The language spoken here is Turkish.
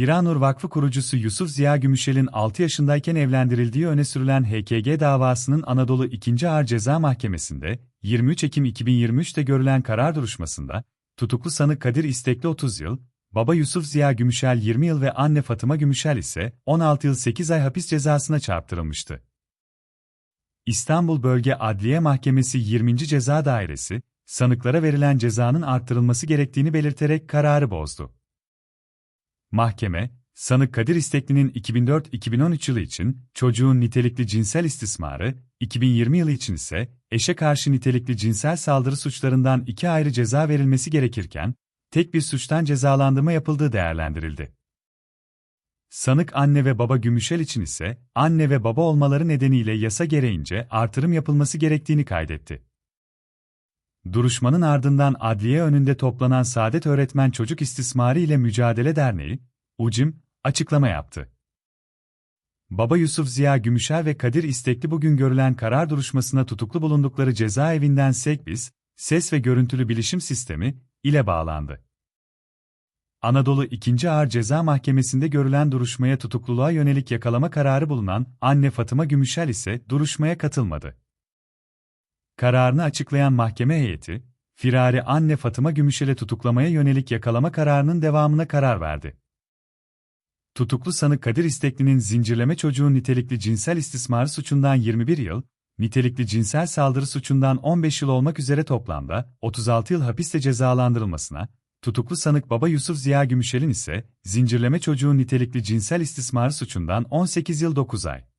Hiranur Vakfı kurucusu Yusuf Ziya Gümüşel'in 6 yaşındayken evlendirildiği öne sürülen HKG davasının Anadolu 2. Ağır Ceza Mahkemesi'nde 23 Ekim 2023'te görülen karar duruşmasında tutuklu sanık Kadir İstekli 30 yıl, baba Yusuf Ziya Gümüşel 20 yıl ve anne Fatıma Gümüşel ise 16 yıl 8 ay hapis cezasına çarptırılmıştı. İstanbul Bölge Adliye Mahkemesi 20. Ceza Dairesi, sanıklara verilen cezanın arttırılması gerektiğini belirterek kararı bozdu. Mahkeme, sanık Kadir İstekli'nin 2004-2013 yılı için çocuğun nitelikli cinsel istismarı, 2020 yılı için ise eşe karşı nitelikli cinsel saldırı suçlarından iki ayrı ceza verilmesi gerekirken, tek bir suçtan cezalandırma yapıldığı değerlendirildi. Sanık anne ve baba Gümüşel için ise, anne ve baba olmaları nedeniyle yasa gereğince artırım yapılması gerektiğini kaydetti. Duruşmanın ardından adliye önünde toplanan Saadet Öğretmen Çocuk İstismarı ile Mücadele Derneği, UCİM, açıklama yaptı. Baba Yusuf Ziya Gümüşer ve Kadir İstekli bugün görülen karar duruşmasına tutuklu bulundukları cezaevinden SEKBİS, Ses ve Görüntülü Bilişim Sistemi, ile bağlandı. Anadolu 2. Ağır Ceza Mahkemesi'nde görülen duruşmaya tutukluluğa yönelik yakalama kararı bulunan anne Fatıma Gümüşel ise duruşmaya katılmadı. Kararını açıklayan mahkeme heyeti, firari anne Fatıma Gümüşel'e tutuklamaya yönelik yakalama kararının devamına karar verdi. Tutuklu sanık Kadir İstekli'nin zincirleme çocuğun nitelikli cinsel istismarı suçundan 21 yıl, nitelikli cinsel saldırı suçundan 15 yıl olmak üzere toplamda 36 yıl hapiste cezalandırılmasına, tutuklu sanık baba Yusuf Ziya Gümüşel'in ise zincirleme çocuğun nitelikli cinsel istismarı suçundan 18 yıl 9 ay